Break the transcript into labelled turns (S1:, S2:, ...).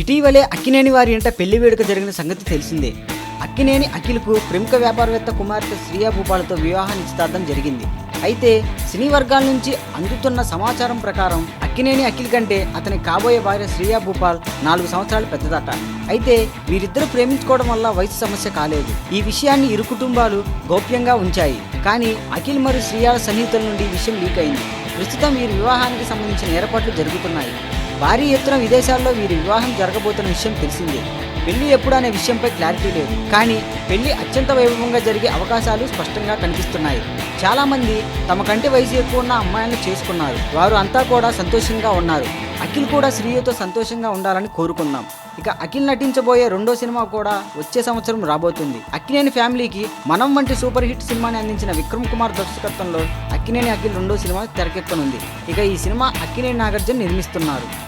S1: ఇటీవలే అక్కినేని వారి ఇంట పెళ్ళి వేడుక జరిగిన సంగతి తెలిసిందే. అక్కినేని అఖిల్కు ప్రముఖ వ్యాపారవేత్త కుమార్తె శ్రియా భూపాలతో వివాహ నిశ్చితార్థం జరిగింది. అయితే సినీ వర్గాల నుంచి అందుతున్న సమాచారం ప్రకారం అక్కినేని అఖిల్ కంటే అతని కాబోయే భార్య శ్రియా భూపాల్ నాలుగు సంవత్సరాలు పెద్దదట. అయితే వీరిద్దరూ ప్రేమించుకోవడం వల్ల వయసు సమస్య కాలేదు. ఈ విషయాన్ని ఇరు కుటుంబాలు గోప్యంగా ఉంచాయి. కానీ అఖిల్ మరియు శ్రియాల సన్నిహితుల నుండి ఈ విషయం లీక్ అయింది. ప్రస్తుతం వీరి వివాహానికి సంబంధించిన ఏర్పాట్లు జరుగుతున్నాయి. భారీ ఎత్తున విదేశాల్లో వీరి వివాహం జరగబోతున్న విషయం తెలిసిందే. పెళ్ళి ఎప్పుడు అనే విషయంపై క్లారిటీ లేదు. కానీ పెళ్ళి అత్యంత వైభవంగా జరిగే అవకాశాలు స్పష్టంగా కనిపిస్తున్నాయి. చాలా మంది తమ కంటే వయసు ఎక్కువ ఉన్న అమ్మాయిలను చేసుకున్నారు. వారు అంతా కూడా సంతోషంగా ఉన్నారు. అఖిల్ కూడా శ్రీయతో సంతోషంగా ఉండాలని కోరుకుందాం. ఇక అఖిల్ నటించబోయే రెండో సినిమా కూడా వచ్చే సంవత్సరం రాబోతుంది. అక్కినేని ఫ్యామిలీకి మనం వంటి సూపర్ హిట్ సినిమాని అందించిన విక్రమ్ కుమార్ దర్శకత్వంలో అక్కినేని అఖిల్ రెండో సినిమా తెరకెక్కనుంది. ఇక ఈ సినిమా అక్కినేని నాగార్జున నిర్మిస్తున్నారు.